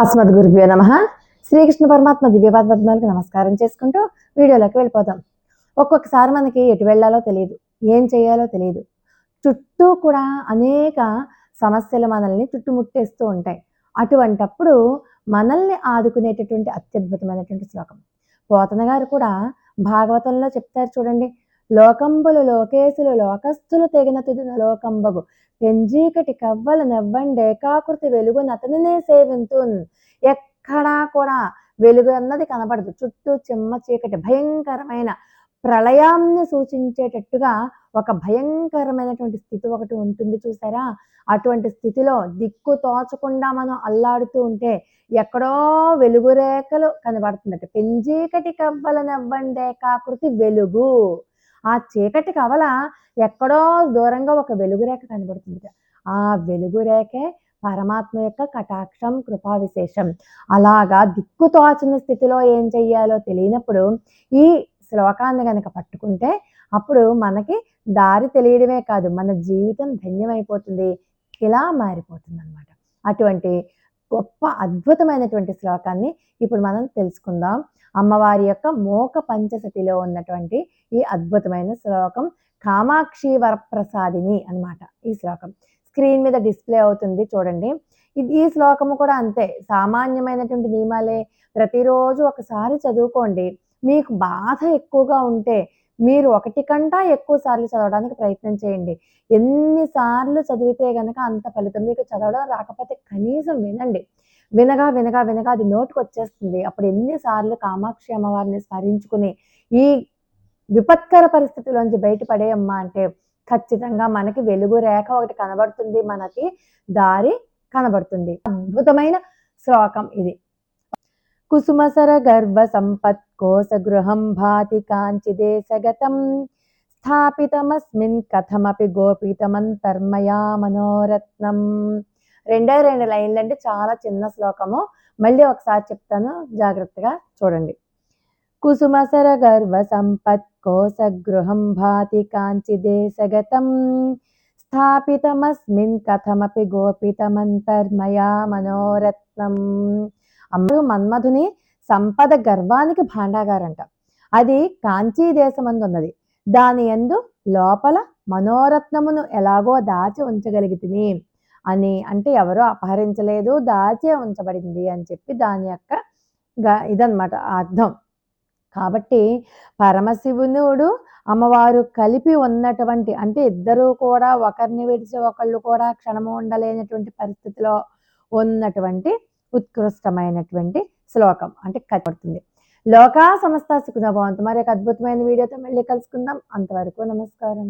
అస్మద్ గురుభ్యో నమ. శ్రీకృష్ణ పరమాత్మ దివ్యపాద పద్మాలకు నమస్కారం చేసుకుంటూ వీడియోలోకి వెళ్ళిపోతాం ఒక్కొక్కసారి మనకి ఎటు వెళ్ళాలో తెలియదు ఏం చేయాలో తెలియదు. చుట్టూ కూడా అనేక సమస్యలు మనల్ని చుట్టుముట్టేస్తూ ఉంటాయి. అటువంటప్పుడు మనల్ని ఆదుకునేటటువంటి అత్యద్భుతమైనటువంటి శ్లోకం. పోతన గారు కూడా భాగవతంలో చెప్తారు చూడండి లోకంబులు లోకేశులు లోకస్థులు తెగిన తుదిన లోకంబగు. పెంజీకటి కవ్వల నెవ్వండేకాకృతి వెలుగు నతనినే సేవింతున్. ఎక్కడా కూడా వెలుగు అన్నది కనబడదు. చుట్టూ చిమ్మ చీకటి భయంకరమైన ప్రళయాన్ని సూచించేటట్టుగా ఒక భయంకరమైనటువంటి స్థితి ఒకటి ఉంటుంది చూసారా? అటువంటి స్థితిలో దిక్కు తోచకుండా మనం అల్లాడుతూ ఉంటే ఎక్కడో వెలుగు రేఖలు కనబడుతుందట పెంజీకటి కవ్వల నెవ్వండేకాకృతి వెలుగు. ఆ చీకటి కవల ఎక్కడో దూరంగా ఒక వెలుగురేఖ కనబడుతుంది ఆ వెలుగురేఖే పరమాత్మ యొక్క కటాక్షం కృపా విశేషం. అలాగా దిక్కుతోచని స్థితిలో ఏం చెయ్యాలో తెలియనప్పుడు ఈ శ్లోకాన్ని కనుక పట్టుకుంటే అప్పుడు మనకి దారి తెలియడమే కాదు మన జీవితం ధన్యమైపోతుంది. ఇలా మారిపోతుంది అనమాట అటువంటి గొప్ప అద్భుతమైనటువంటి శ్లోకాన్ని ఇప్పుడు మనం తెలుసుకుందాం. అమ్మవారి యొక్క మోక పంచసతిలో ఉన్నటువంటి ఈ అద్భుతమైన శ్లోకం కామాక్షి వరప్రసాదిని అన్నమాట ఈ శ్లోకం. స్క్రీన్ మీద డిస్ప్లే అవుతుంది చూడండి. ఇది ఈ శ్లోకము కూడా అంతే. సామాన్యమైనటువంటి నియమాలే. ప్రతిరోజు ఒకసారి చదువుకోండి. మీకు బాధ ఎక్కువగా ఉంటే మీరు ఒకటి కంటా ఎక్కువ సార్లు చదవడానికి ప్రయత్నం చేయండి. ఎన్నిసార్లు చదివితే గనక అంత ఫలితం మీకు చదవడం రాకపోతే కనీసం వినండి. వినగా వినగా వినగా అది నోటుకు వచ్చేస్తుంది అప్పుడు ఎన్నిసార్లు కామాక్షి అమ్మవారిని స్మరించుకుని ఈ విపత్కర పరిస్థితిలోంచి బయటపడేయమ్మా అంటే ఖచ్చితంగా మనకి వెలుగు రేఖ ఒకటి కనబడుతుంది మనకి దారి కనబడుతుంది. అద్భుతమైన శ్లోకం ఇది. కుసుమసర గర్వ సంపత్ కోస గృహం భాతి కాంచి స్థాపితమస్మిన్ కథమపి గోపితమంతర్మయా మనోరత్నం. రెండే రెండు లైన్లు అంటే చాలా చిన్న శ్లోకము. మళ్ళీ ఒకసారి చెప్తాను జాగ్రత్తగా చూడండి. కుసుమసర గర్వ సంపత్ కోస గృహం భాతి కాంచిదేశగతం. స్థాపితమస్మిన్ కథమపి గోపితమంతర్మయా మనోరత్నం. అమ్మడు మన్మధుని సంపద గర్వానికి భాండాగారంట. అది కాంచీ దేశమందు ఉన్నది దాని ఎందు లోపల మనోరత్నమును ఎలాగో దాచి ఉంచగలిగితిని అని అంటే ఎవరో అపహరించలేదు దాచే ఉంచబడింది అని చెప్పి దాని యొక్క ఇదన్నమాట అర్థం. కాబట్టి పరమశివునుడు అమ్మవారు కలిపి ఉన్నటువంటి అంటే ఇద్దరు కూడా ఒకరిని విడిచి ఒకళ్ళు కూడా క్షణము ఉండలేనటువంటి పరిస్థితిలో ఉన్నటువంటి ఉత్కృష్టమైనటువంటి శ్లోకం అంటే కనబడుతుంది. లోకా సమస్త సుఖభవంతు మరి ఒక అద్భుతమైన వీడియోతో మళ్ళీ కలుసుకుందాం. అంతవరకు నమస్కారం.